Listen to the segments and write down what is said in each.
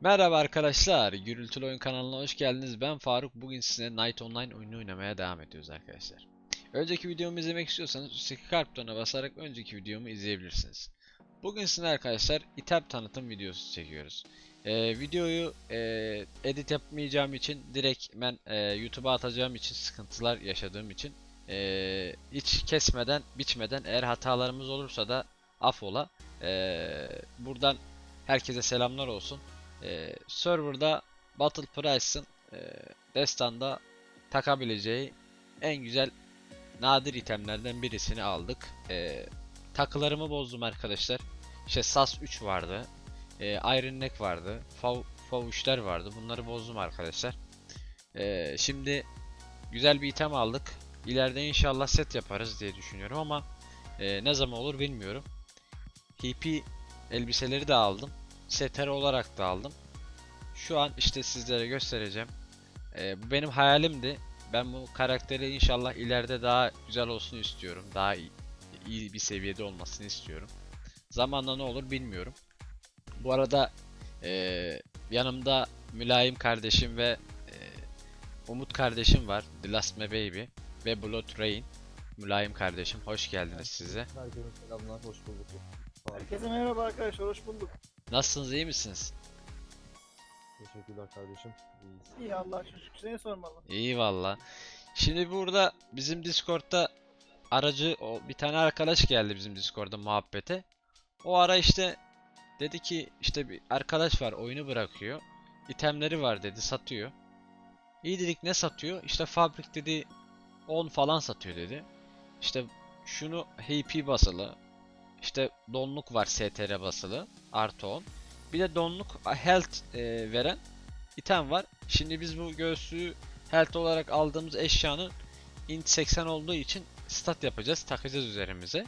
Merhaba arkadaşlar, Gürültülü Oyun kanalına hoş geldiniz. Ben Faruk. Bugün size Night Online oyunu oynamaya devam ediyoruz arkadaşlar. Önceki videomu izlemek istiyorsanız üstteki kalp butonuna basarak önceki videomu izleyebilirsiniz. Bugün size arkadaşlar item tanıtım videosu çekiyoruz. Ee, videoyu e, edit yapmayacağım için direkt ben e, YouTube'a atacağım için sıkıntılar yaşadığım için e, hiç kesmeden, biçmeden eğer hatalarımız olursa da affola. E, buradan herkese selamlar olsun. Ee, serverda Battle Price'ın e, destanda takabileceği en güzel nadir itemlerden birisini aldık. Ee, takılarımı bozdum arkadaşlar. İşte SAS 3 vardı. E, Iron Neck vardı. Fav, Fav 3'ler vardı. Bunları bozdum arkadaşlar. Ee, şimdi güzel bir item aldık. İleride inşallah set yaparız diye düşünüyorum ama e, ne zaman olur bilmiyorum. HP elbiseleri de aldım. Seter olarak da aldım. Şu an işte sizlere göstereceğim. Ee, bu benim hayalimdi. Ben bu karakteri inşallah ileride daha güzel olsun istiyorum. Daha iyi, iyi bir seviyede olmasını istiyorum. Zamanla ne olur bilmiyorum. Bu arada ee, yanımda Mülayim kardeşim ve ee, Umut kardeşim var. The Last Me Baby ve Blood Rain. Mülayim kardeşim hoş geldiniz size. Herkese selamlar, hoş bulduk. Herkese merhaba arkadaşlar, hoş bulduk. Nasılsınız iyi misiniz? Teşekkürler kardeşim. İyiyiz. İyi Allah şükür, seni sormalı. İyi valla. Şimdi burada bizim Discord'da aracı o bir tane arkadaş geldi bizim Discord'da muhabbete. O ara işte dedi ki işte bir arkadaş var oyunu bırakıyor. İtemleri var dedi satıyor. İyi dedik ne satıyor? İşte fabrik dedi 10 falan satıyor dedi. İşte şunu HP basılı. İşte donluk var STR basılı artı 10. Bir de donluk health e, veren item var. Şimdi biz bu göğsü health olarak aldığımız eşyanın int 80 olduğu için stat yapacağız, takacağız üzerimize.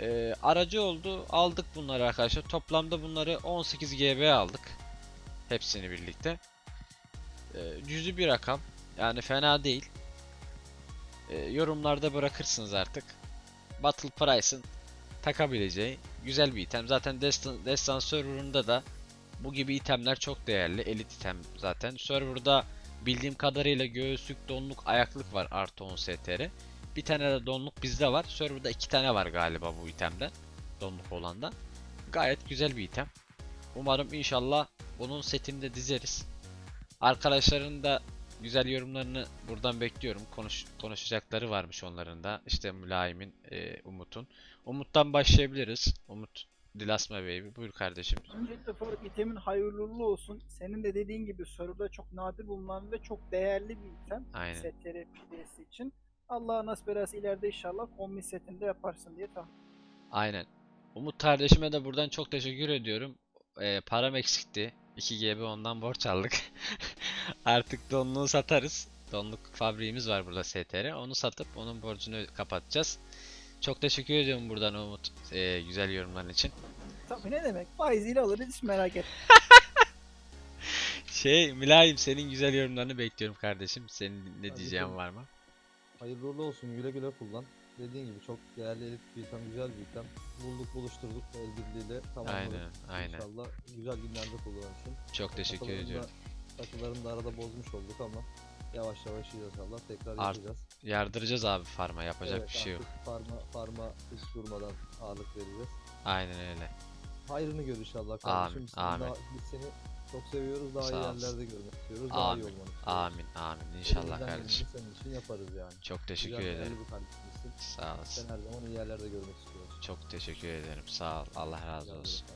Ee, aracı oldu, aldık bunları arkadaşlar. Toplamda bunları 18 GB aldık. Hepsini birlikte. Ee, cüzü bir rakam. Yani fena değil. Ee, yorumlarda bırakırsınız artık. Battle Price'ın takabileceği güzel bir item. Zaten Destan, Destan serverında da bu gibi itemler çok değerli. Elit item zaten. Serverda bildiğim kadarıyla göğüslük, donluk, ayaklık var artı 10 STR. Bir tane de donluk bizde var. Serverda iki tane var galiba bu itemden. Donluk olandan. Gayet güzel bir item. Umarım inşallah bunun setini de dizeriz. Arkadaşların da güzel yorumlarını buradan bekliyorum. Konuş, konuşacakları varmış onların da. İşte Mülayim'in, e, Umut'un. Umut'tan başlayabiliriz. Umut, Dilasma Baby. Buyur kardeşim. Öncelikle Faruk itemin hayırlı uğurlu olsun. Senin de dediğin gibi serverda çok nadir bulunan ve çok değerli bir item. Aynen. Setleri PDS için. Allah nasip ederse ileride inşallah kombin setinde yaparsın diye tahmin Aynen. Umut kardeşime de buradan çok teşekkür ediyorum. Ee, param eksikti. 2 GB ondan borç aldık. Artık donluğu satarız. Donluk fabriğimiz var burada STR. Onu satıp onun borcunu kapatacağız. Çok teşekkür ediyorum buradan Umut ee, güzel yorumların için. Tabii ne demek? Faiziyle alırız hiç merak etme. Şey Mülayim senin güzel yorumlarını bekliyorum kardeşim. Senin ne Tabii diyeceğin ki. var mı? Hayırlı uğurlu olsun, güle güle kullan. Dediğin gibi çok değerli elit bir item, güzel bir item. Bulduk, buluşturduk el birliğiyle tamamladık. Aynen, aynen. İnşallah güzel günlerde kullanırsın. Çok teşekkür Takılarını da- ediyorum. Takılarını da arada bozmuş olduk ama yavaş yavaş inşallah tekrar Art- yapacağız. Yardıracağız abi farma yapacak Evet, bir şey yok. Farma, farma hiç durmadan ağırlık vereceğiz. Aynen öyle. Hayrını gör inşallah kardeşim. Biz seni amin. daha- biz seni çok seviyoruz, daha Sağ iyi yerlerde görmek istiyoruz, daha iyi Amin. olmanı istiyoruz. Amin amin inşallah Elimizden kardeşim. Senin için yaparız yani. Çok teşekkür Güzel, ederim. Kardeşimizsin. Sağ olasın. Sen her zaman iyi yerlerde görmek istiyoruz. Çok teşekkür ederim. Sağ ol. Allah razı olsun.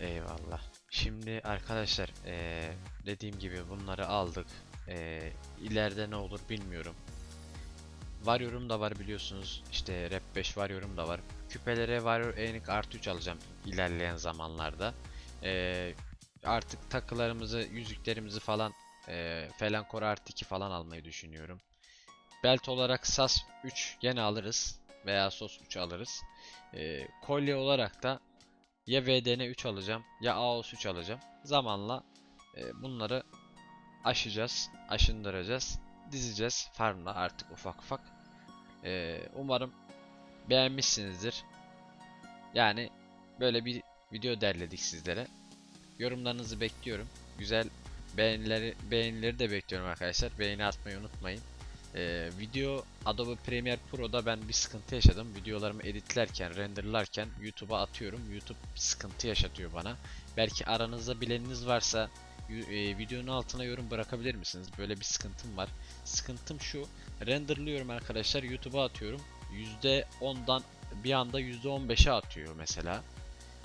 Eyvallah. Şimdi arkadaşlar eee, dediğim gibi bunları aldık. Eee ileride ne olur bilmiyorum. Var yorum da var biliyorsunuz. İşte Rap 5 var yorum da var. Küpelere var Enik artı 3 alacağım ilerleyen zamanlarda. Eee, artık takılarımızı, yüzüklerimizi falan eee falan Core artı 2 falan almayı düşünüyorum. Belt olarak SAS 3 gene alırız. Veya SOS 3 alırız. Eee, kolye olarak da ya VDN 3 alacağım ya AOS 3 alacağım. Zamanla e, bunları aşacağız, aşındıracağız, dizeceğiz farmla artık ufak ufak. E, umarım beğenmişsinizdir. Yani böyle bir video derledik sizlere. Yorumlarınızı bekliyorum. Güzel beğenileri beğenileri de bekliyorum arkadaşlar. Beğeni atmayı unutmayın. Ee, video Adobe Premiere Pro'da ben bir sıkıntı yaşadım. Videolarımı editlerken, renderlarken YouTube'a atıyorum. YouTube sıkıntı yaşatıyor bana. Belki aranızda bileniniz varsa e, videonun altına yorum bırakabilir misiniz? Böyle bir sıkıntım var. Sıkıntım şu. Renderlıyorum arkadaşlar. YouTube'a atıyorum. %10'dan bir anda %15'e atıyor mesela.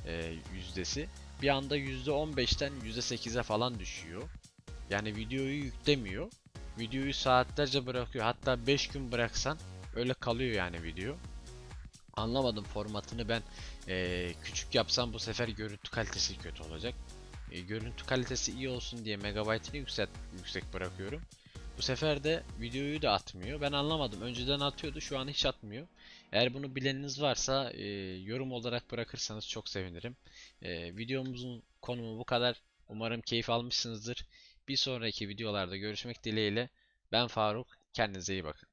e, yüzdesi. Bir anda %15'ten %8'e falan düşüyor. Yani videoyu yüklemiyor. Videoyu saatlerce bırakıyor. Hatta 5 gün bıraksan öyle kalıyor yani video. Anlamadım formatını ben eee, küçük yapsam bu sefer görüntü kalitesi kötü olacak. E, görüntü kalitesi iyi olsun diye megabaytını yükselt yüksek bırakıyorum. Bu sefer de videoyu da atmıyor. Ben anlamadım. Önceden atıyordu, şu an hiç atmıyor. Eğer bunu bileniniz varsa e, yorum olarak bırakırsanız çok sevinirim. E, videomuzun konumu bu kadar. Umarım keyif almışsınızdır. Bir sonraki videolarda görüşmek dileğiyle. Ben Faruk. Kendinize iyi bakın.